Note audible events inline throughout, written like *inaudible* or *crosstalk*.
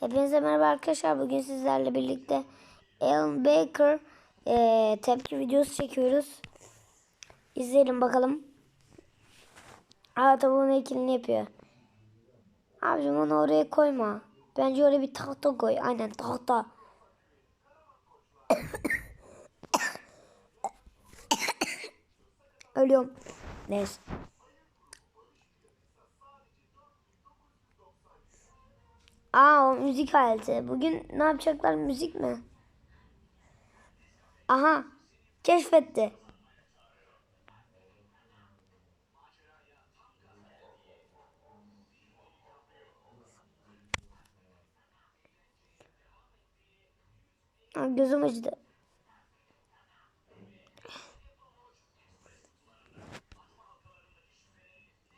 Hepinize merhaba arkadaşlar. Bugün sizlerle birlikte Alan Baker eee, tepki videosu çekiyoruz. İzleyelim bakalım. Aa tavuğun heykelini yapıyor. Abicim onu oraya koyma. Bence oraya bir tahta koy. Aynen tahta. *coughs* Ölüyorum. Neyse. Aa o müzik aleti. Bugün ne yapacaklar müzik mi? Aha keşfetti. Aa, gözüm acıdı.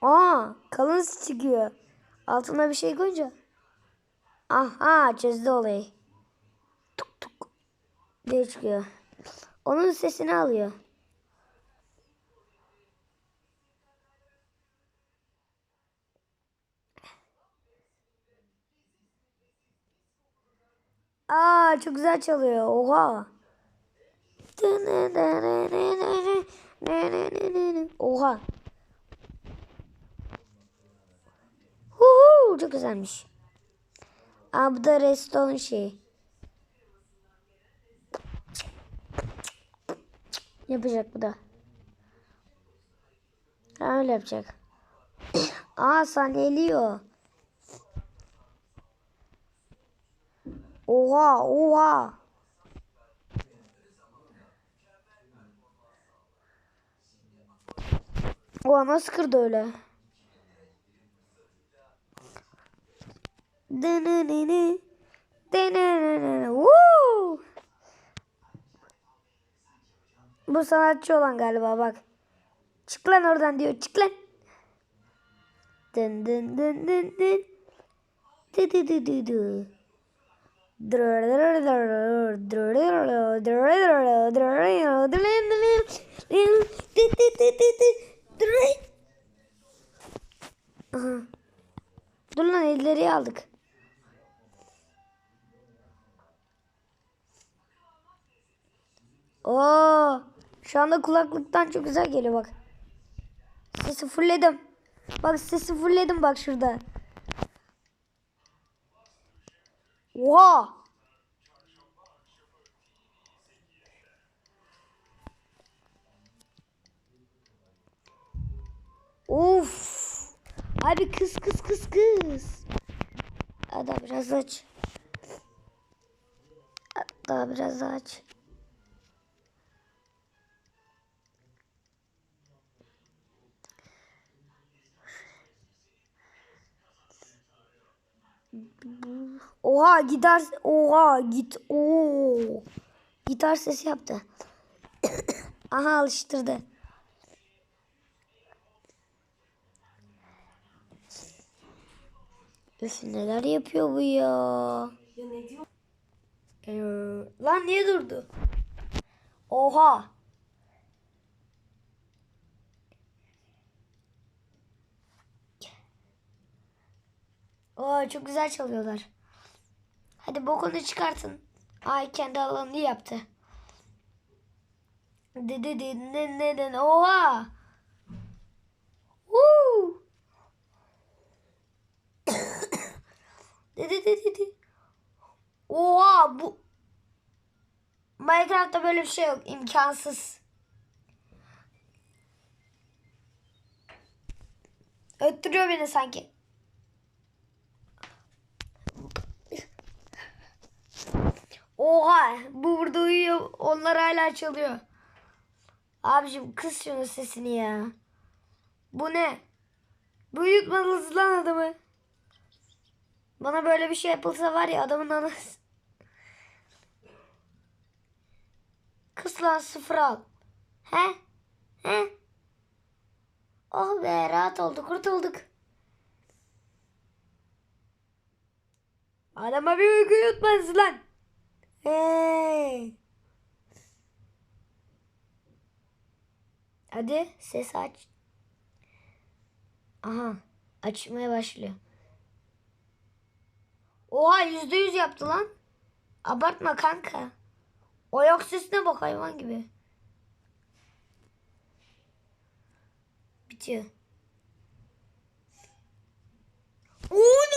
Aa kalın çıkıyor. Altına bir şey koyunca. Aha çözdü olayı. Tuk tuk diye çıkıyor. Onun sesini alıyor. Aa çok güzel çalıyor. Oha. Oha. Huhu, çok güzelmiş. Aa, bu da redstone şey. Yapacak bu da. Ha, öyle yapacak. *coughs* Aa sahneliyor. Oha oha. Oha nasıl kırdı öyle? Dınınını, dınınını, woo! Bu sanatçı olan galiba bak. Çık lan oradan diyor. Çık lan. Dın dın dın dın dın. Dı dı dı dı dı. Dur lan elleri aldık. Oo, şu anda kulaklıktan çok güzel geliyor bak. Sesi fullledim. Bak sesi fullledim bak şurada. Oha! Of! Abi kız kız kız kız. Hadi biraz aç. Daha biraz aç. Oha gitar oha git oo. Gitar sesi yaptı. *coughs* Aha alıştırdı. Üf neler yapıyor bu ya? Ya ne diyor? Ee, lan niye durdu? Oha. Oo çok güzel çalıyorlar. Hadi bokunu çıkartın. Ay kendi alanını yaptı. Dedi dedi ne ne ne oha. Woo. dedi dedi dedi. Oha bu Minecraft'ta böyle bir şey yok. imkansız. Öttürüyor beni sanki. Oha bu burada uyuyor. Onlar hala çalıyor. Abicim kız şunun sesini ya. Bu ne? Bu yutmadınız lan adamı. Bana böyle bir şey yapılsa var ya adamın anası. Kız lan sıfır al. He? He? Oh be rahat oldu kurtulduk. Adama bir uyku yutmaz lan. Hey. Hadi ses aç. Aha açmaya başlıyor. Oha yüzde yüz yaptı lan. Abartma kanka. O yok sesine bak hayvan gibi. Bitiyor. Oo